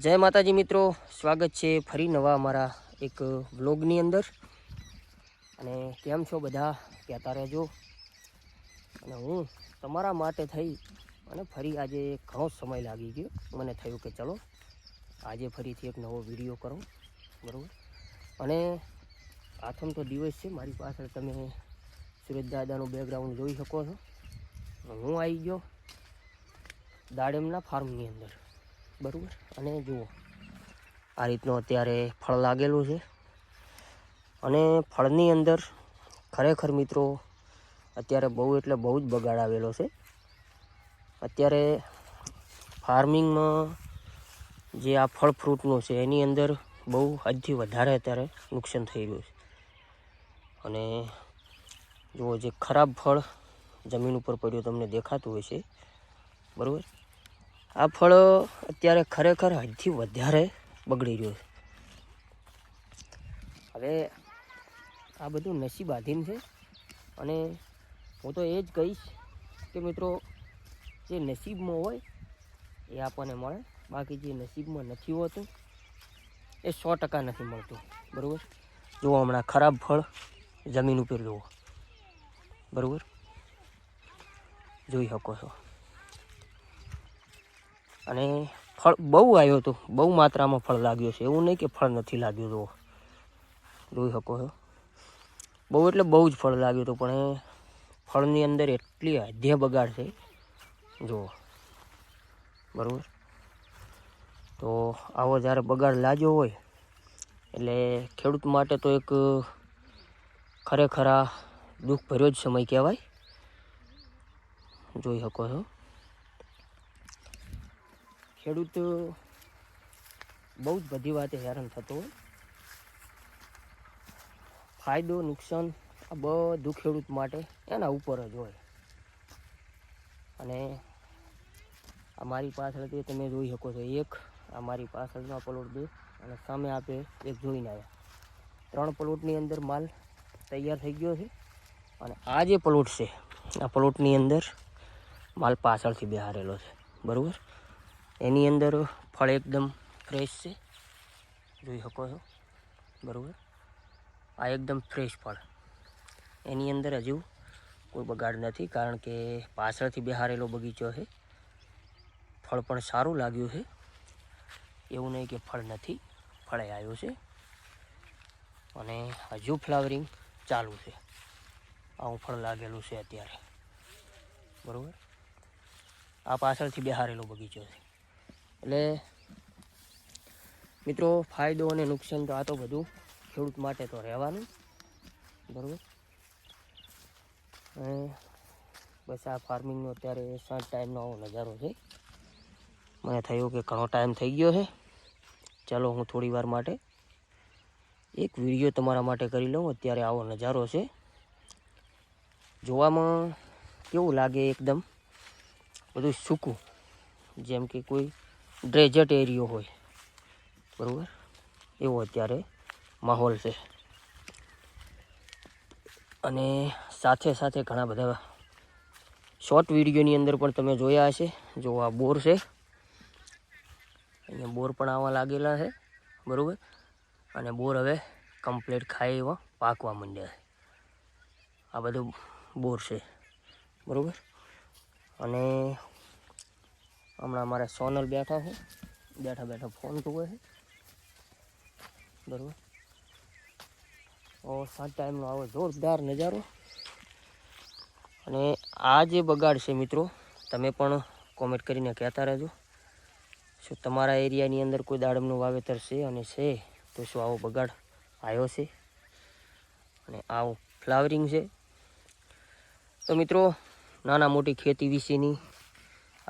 જય માતાજી મિત્રો, સ્વાગત છે ફરી નવા અમારા એક વ્લોગની અંદર. અને કેમ છો બધા? કહેતા રહેજો. અને હું તમારા માટે થઈ અને ફરી આજે ઘણો સમય લાગી ગયો. મને થયું કે ચલો, આજે ફરીથી એક નવો વીડિયો કરો. બરાબર? અને આથમ તો દિવસ છે, મારી પાછળ તમે સુરજ દાદાનું બેકગ્રાઉન્ડ જોઈ શકો છો. હું આવી ગયો દાડેમના ફાર્મની અંદર. બરાબર? અને જુઓ, આ રીતનું અત્યારે ફળ લાગેલું છે. અને ફળની અંદર ખરેખર મિત્રો, અત્યારે બહુ એટલે બહુ જ બગાડ આવેલો છે. અત્યારે ફાર્મિંગમાં જે આ ફળ ફ્રૂટનું છે, એની અંદર બહુ હદથી વધારે અત્યારે નુકસાન થઈ રહ્યું છે. અને જુઓ, જે ખરાબ ફળ જમીન ઉપર પડ્યું, તમને દેખાતું હોય છે બરાબર? આ ફળ અત્યારે ખરેખર હદથી વધારે બગડી રહ્યું છે. હવે આ બધું નસીબ આધીન છે અને હું તો એ જ કહીશ કે મિત્રો, જે નસીબમાં હોય એ આપણને મળે. બાકી જે નસીબમાં નથી હોતું, એ સો ટકા નથી મળતું. બરાબર? જુઓ હમણાં ખરાબ ફળ જમીન ઉપર જુઓ. બરાબર? જોઈ શકો છો. અને ફળ બહુ આવ્યો હતો. બહુ માત્રામાં ફળ લાગ્યો છે. એવું નહીં કે ફળ નથી લાગ્યું તો જોઈ શકો છો. બહુ એટલે બહુ જ ફળ લાગ્યું હતું, પણ ફળની અંદર એટલી અધ્ય બગાડ છે. જુઓ. બરાબર? તો આવો જ્યારે બગાડ લાગ્યો હોય, એટલે ખેડૂત માટે તો એક ખરેખર આ દુઃખ ભર્યો જ સમય કહેવાય. જોઈ શકો છો. ખેડૂત, બહુ જ બધી વાતે હેરાન થતો હોય. ફાયદો, નુકસાન, આ બધું ખેડૂત માટે એના ઉપર જ હોય. અને અમારી પાછળથી તમે જોઈ શકો છો, એક અમારી પાછળનો પ્લોટ બે અને સામે આપે એક જોઈને આવ્યા. ત્રણ પ્લોટની અંદર માલ તૈયાર થઈ ગયો છે અને આ જે પ્લોટ છે, આ પ્લોટની અંદર માલ પાછળથી બિહારેલો છે. બરાબર? એની અંદર ફળ એકદમ ફ્રેશ છે. જોઈ શકો છો. બરાબર? આ એકદમ ફ્રેશ ફળ. એની અંદર હજુ કોઈ બગાડ નથી, કારણ કે પાછળથી બિહારેલો બગીચો છે. ફળ પણ સારું લાગ્યું છે. એવું નહીં કે ફળ નથી, ફળે આવ્યું છે. અને હજુ ફ્લાવરિંગ ચાલુ છે. આવું ફળ લાગેલું છે અત્યારે. બરાબર? આ પાછળથી બિહારેલો બગીચો છે. એટલે મિત્રો ફાયદો અને નુકસાન તો આ તો બધું ખેડૂત માટે તો રહેવાનું. બરાબર? બસ આ ફાર્મિંગનો અત્યારે સાંજ ટાઈમનો આવો નજારો છે. મને થયું કે ઘણો ટાઈમ થઈ ગયો છે. ચાલો હું થોડી વાર માટે એક વીડિયો તમારા માટે કરી લઉં. અત્યારે આવો નજારો છે. જોવામાં કેવું લાગે એકદમ? બધું સૂકું. જેમ કે કોઈ ડ્રેઝર્ટ એરિયો હોય. બરાબર? એવો અત્યારે માહોલ છે. અને સાથે સાથે ઘણા બધા શોર્ટ વિડીયોની અંદર પણ તમે જોયા હશે. જો આ બોર છે. અહીંયા બોર પણ આવા લાગેલા છે. બરાબર? અને બોર હવે કમ્પ્લીટ ખાય એવા પાકવા માંડ્યા છે. આ બધું બોર છે. બરાબર? અને હમણાં અમારે સોનલ બેઠા છે. બેઠા બેઠા ફોન જોવે છે. બરાબર? ઓ, સાત ટાઈમનો આવો જોરદાર નજારો. અને આ જે બગાડ છે મિત્રો, તમે પણ કોમેન્ટ કરીને કહેતા રહેજો. શું તમારા એરિયાની અંદર કોઈ દાડમનું વાવેતર છે અને છે, તો શું આવો બગાડ આવ્યો છે? અને આવું ફ્લાવરિંગ છે. તો મિત્રો, નાના મોટી ખેતી વિશેની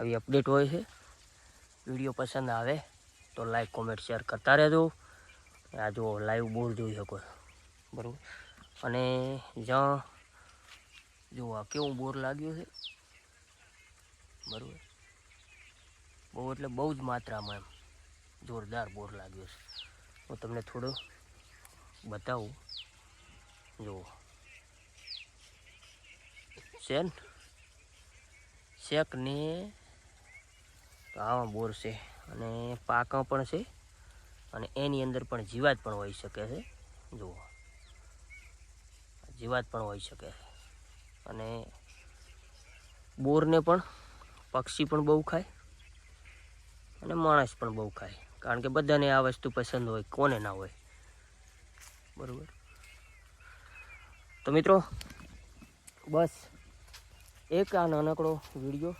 આવી અપડેટ હોય છે. વીડિયો પસંદ આવે તો લાઈક કોમેન્ટ શેર કરતા રહેજો. આ જો લાઈવ બોર જોઈ શકો બરાબર? અને જ્યાં જો આ કેવું બોર લાગ્યું છે. બરાબર? બહુ એટલે બહુ જ માત્રામાં એમ જોરદાર બોર લાગ્યો છે. હું તમને થોડું બતાવું. જુઓ છે ને? શેક ને તો આવા બોર છે અને પાકા પણ છે અને એની અંદર પણ જીવાત પણ હોઈ શકે છે. જુઓ. જીવાત પણ હોઈ શકે છે. અને બોરને પણ પક્ષી પણ બહુ ખાય અને માણસ પણ બહુ ખાય. કારણ કે બધાને આ વસ્તુ પસંદ હોય, કોને ના હોય. બરાબર? તો મિત્રો, બસ એક આ નાનકડો વીડિયો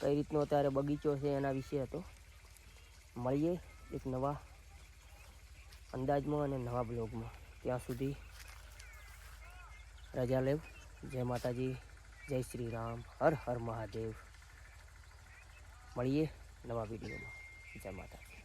કઈ રીતનો અત્યારે બગીચો છે એના વિશે હતો. મળીએ એક નવા અંદાજમાં અને નવા બ્લોગમાં. ત્યાં સુધી રજા લેવ. જય માતાજી. જય શ્રી રામ. હર હર મહાદેવ. મળીએ નવા વિડીયોમાં. જય માતા